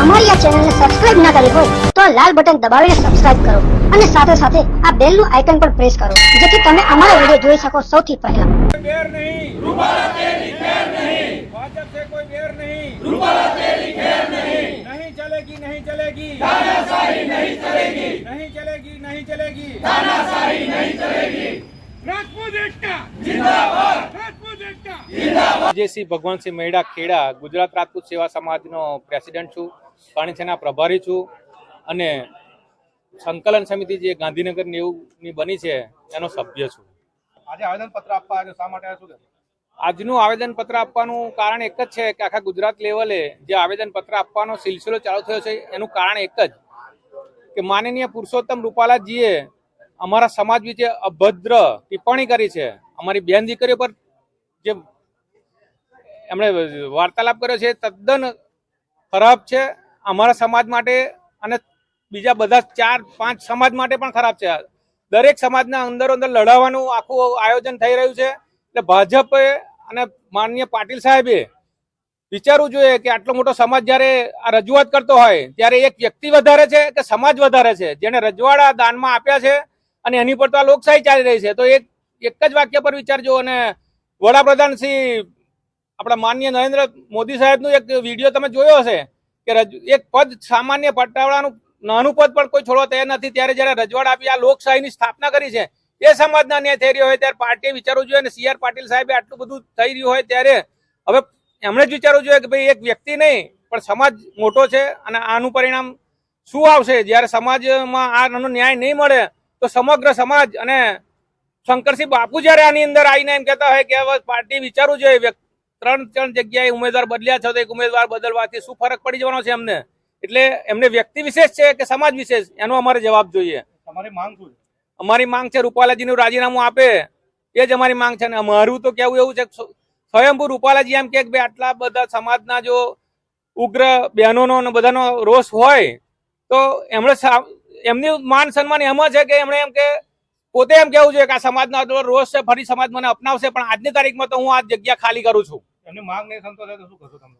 અમારી આ ચેનલને સબસ્ક્રાઇબ ના કરી હોય તો આ લાલ બટન દબાવીને સબસ્ક્રાઇબ કરો અને સાથે સાથે આ બેલનું આઇકન પણ પ્રેસ કરો જેથી તમે અમારો વીડિયો જોઈ શકો સૌથી પહેલા. બેર ભગવાન રૂપાલા તેરી ખેડા ગુજરાત રાજપૂત સેવા સમાજનો પ્રેસિડેન્ટ છું. પાણીછેના પ્રભારી છું. અને સંકલન સમિતિ જે ગાંધીનગર નેવુંની બની છે એનો સભ્ય છું. આજે આવેદન પત્ર આપવા આવ્યો શા માટે આવ્યા આજનું આવેદન પત્ર આપવાનું કારણ એક જ છે કે આખા ગુજરાત લેવલે જે આવેદન પત્ર આપવાનો સિલસિલો ચાલુ થયો છે એનું કારણ એક જ કે માનનીય પુરુષોત્તમ રૂપાલાજીએ અમારા સમાજ વિશે અભદ્ર ટિપ્પણી કરી છે. અમારી બેન દીકરીઓ પર જે એમણે વાર્તાલાપ કર્યો છે તદ્દન ખરાબ છે. અમારા સમાજ માટે અને બીજા બધા ચાર, પાંચ સમાજ માટે પણ ખરાબ છે. દરેક સમાજના અંદર અંદર લડાવવાનું આખું આયોજન થઈ રહ્યું છે. એટલે ભાજપે અને માનનીય પાટીલ સાહેબે વિચારવું જોઈએ કે આટલો મોટો સમાજ જ્યારે આ રજૂઆત કરતો હોય, ત્યારે એક વ્યક્તિ વધારે છે કે સમાજ વધારે છે? જેને રજવાડા દાનમાં આપ્યા છે અને એની પર તો આ લોકશાહી ચાલી રહી છે. તો એક એક જ વાક્ય પર વિચારજો અને વડાપ્રધાન શ્રી આપણા માનનીય નરેન્દ્ર મોદી સાહેબનું એક વીડિયો તમે જોયો હશે. કે એક પદ સામાન્ય પટાવાળાનું નાનું પદ પણ કોઈ છોડવા તૈયાર નથી. ત્યારે જયારે રજવાડા આપી આ લોકશાહીની સ્થાપના કરી છે, એ સમાજના ન્યાય થઈ રહ્યો હોય ત્યારે પાર્ટીએ વિચારવું જોઈએ અને સી પાટીલ સાહેબે આટલું બધું થઈ રહ્યું હોય ત્યારે હવે એમણે જ વિચારવું જોઈએ કે ભાઈ એક વ્યક્તિ નહીં, પણ સમાજ મોટો છે અને આનું પરિણામ શું આવશે? જ્યારે સમાજમાં આનો ન્યાય નહીં મળે, તો સમગ્ર સમાજ અને શંકરસિંહ બાપુ જ્યારે આની અંદર આવીને એમ કહેતા હોય કે પાર્ટી વિચારવું જોઈએ ત્રણ ત્રણ જગ્યાએ ઉમેદવાર બદલ્યા છે તો એક ઉમેદવાર બદલવાથી શું ફરક પડી જવાનો છે એમને? એટલે એમને વ્યક્તિ વિશેષ છે કે સમાજ વિશેષ? એનો અમારે જવાબ જોઈએ. તમારી માંગ શું છે? અમારી માંગ છે રૂપાલાજીનું રાજીનામું આપે. એ જ અમારી માંગ છે અને અમારું તો કેવું એવું છે કે સ્વયંભૂ રૂપાલાજી એમ કે ભાઈ આટલા બધા સમાજના જો ઉગ્ર બહેનોનો અને બધાનો રોષ હોય તો એમણે એમની માન સન્માન એમાં છે કે એમણે એમ કે પોતે એમ કેવું છે કે આ સમાજના રોષ છે ફરી સમાજ મને અપનાવશે પણ આજની તારીખમાં તો હું આ જગ્યા ખાલી કરું છું. એમની માંગ નહીં સંતોષે તો શું કરશો તમે?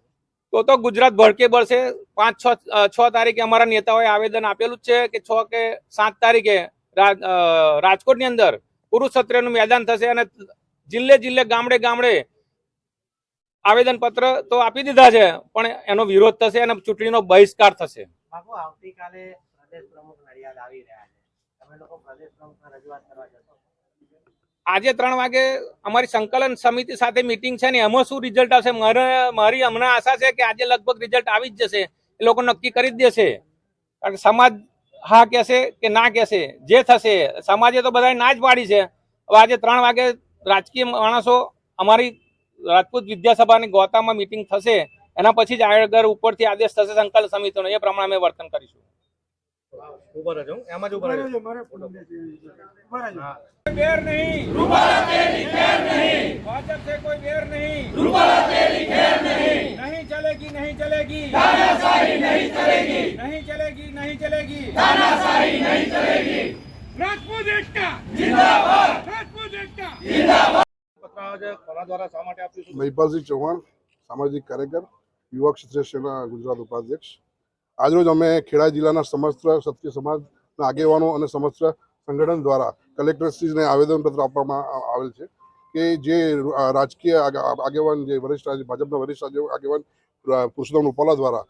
તો તો ગુજરાત ભડકે બળશે. પાંચ છ છ તારીખે અમારા નેતાઓએ આવેદન આપેલું જ છે કે છ કે સાત તારીખે રાજકોટની અંદર પુરુષ સત્રનું મેદાન થશે અને જિલ્લે જિલ્લે ગામડે ગામડે આવેદન પત્ર તો આપી દીધા છે પણ એનો વિરોધ થશે અને ચૂંટણીનો બહિષ્કાર થશે. આવતીકાલે પ્રદેશ પ્રમુખ નડિયાદ આવી રહ્યા છે. આજે ત્રણ વાગે અમારી સંકલન સમિતિ સાથે મિટિંગ છે ને એમાં શું રિઝલ્ટ આવશે? મારે, મારી હમણાં આશા છે કે આજે લગભગ રિઝલ્ટ આવી જ જશે. એ લોકો નક્કી કરી જ દેશે. કારણ કે સમાજ હા કહેશે કે ના કહેશે? જે થશે. સમાજે તો બધાએ ના જ પાડી છે. હવે આજે ત્રણ વાગે રાજકીય માણસો અમારી રાજપૂત વિદ્યાસભાની ગોતામાં મીટિંગ થશે. એના પછી જ આગળ ઉપરથી આદેશ થશે સંકલન સમિતિનો. એ પ્રમાણે અમે વર્તન કરીશું. ઉપર જ હું એમ જ ઉપર જ બેર નહીં રૂપાલા તેરી ખેર નહીં ભાજપ से कोई बेर नहीं रूपाला तेरी खेर नहीं नहीं चलेगी नहीं चलेगी तानाशाही नहीं चलेगी नहीं चलेगी नहीं चलेगी तानाशाही नहीं चलेगी રાજપૂત એકતા જિંદાબાદ રાજપૂત એકતા જિંદાબાદ પત્ર આજે કોના દ્વારા શા માટે આપ્યું છે મહિપાલસિંહ ચૌહાણ સામાજિક કાર્યકર યુવા ક્ષત્રિય સેના ગુજરાત ઉપાધ્યક્ષ આજરોજ અમે ખેડા જિલ્લાના સમસ્ત ક્ષત્રિય સમાજના આગેવાનો અને સમસ્ત સંગઠન દ્વારા કલેક્ટરશ્રીને આવેદનપત્ર આપવામાં આવેલ છે કે જે રાજકીય આગ- આગેવાન જે વરિષ્ઠ ભાજપના વરિષ્ઠ આગે- આગેવાન પુરુષોત્તમ રૂપાલા દ્વારા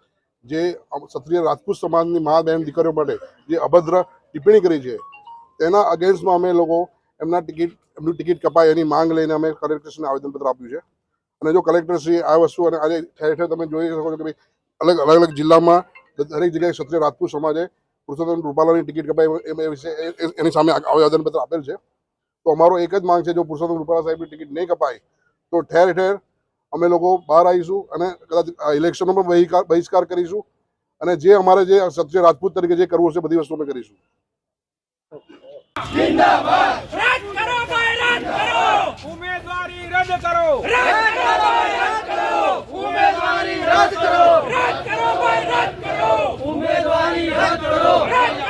જે ક્ષત્રિય રાજપૂત સમાજની મા બહેન દીકરીઓ માટે જે અભદ્ર ટિપ્પણી કરી છે, તેના અગેન્સ્ટમાં અમે લોકો એમના ટિકિટ, એમની ટિકિટ કપાય એની માંગ લઈને અમે કલેક્ટરશ્રીને આવેદનપત્ર આપ્યું છે. અને જો કલેક્ટરશ્રી આ વસ્તુ અને આજે ઠેર ઠેર તમે જોઈ શકો છો કે અલગ અલગ અલગ જિલ્લામાં દરેક જગ્યાએ ક્ષત્રિય રાજપૂત સમાજે પુરુષોત્તમ રૂપાલાની ટિકિટ કપાઈ એમ એ વિશે એની સામે આવેદનપત્ર આપેલ છે. તો અમારો એક જ માંગ છે જો પુરુષોત્તમ રૂપાલા સાહેબની ટિકિટ નહીં કપાય તો ઠેર ઠેર અમે લોકો બહાર આવીશું અને કદાચ આ ઇલેક્શનનો પણ બહિષ્કાર કરીશું અને જે અમારે જે ક્ષત્રિય રાજપૂત તરીકે જે કરવું છે બધી વસ્તુ અમે કરીશું. રદ રદ કરો! ઉમેદવારી રદ કરો! રદ કરો રદ કરો! ઉમેદવારી રદ કરો! રદ કરો ભાઈ રદ કરો! ઉમેદવારી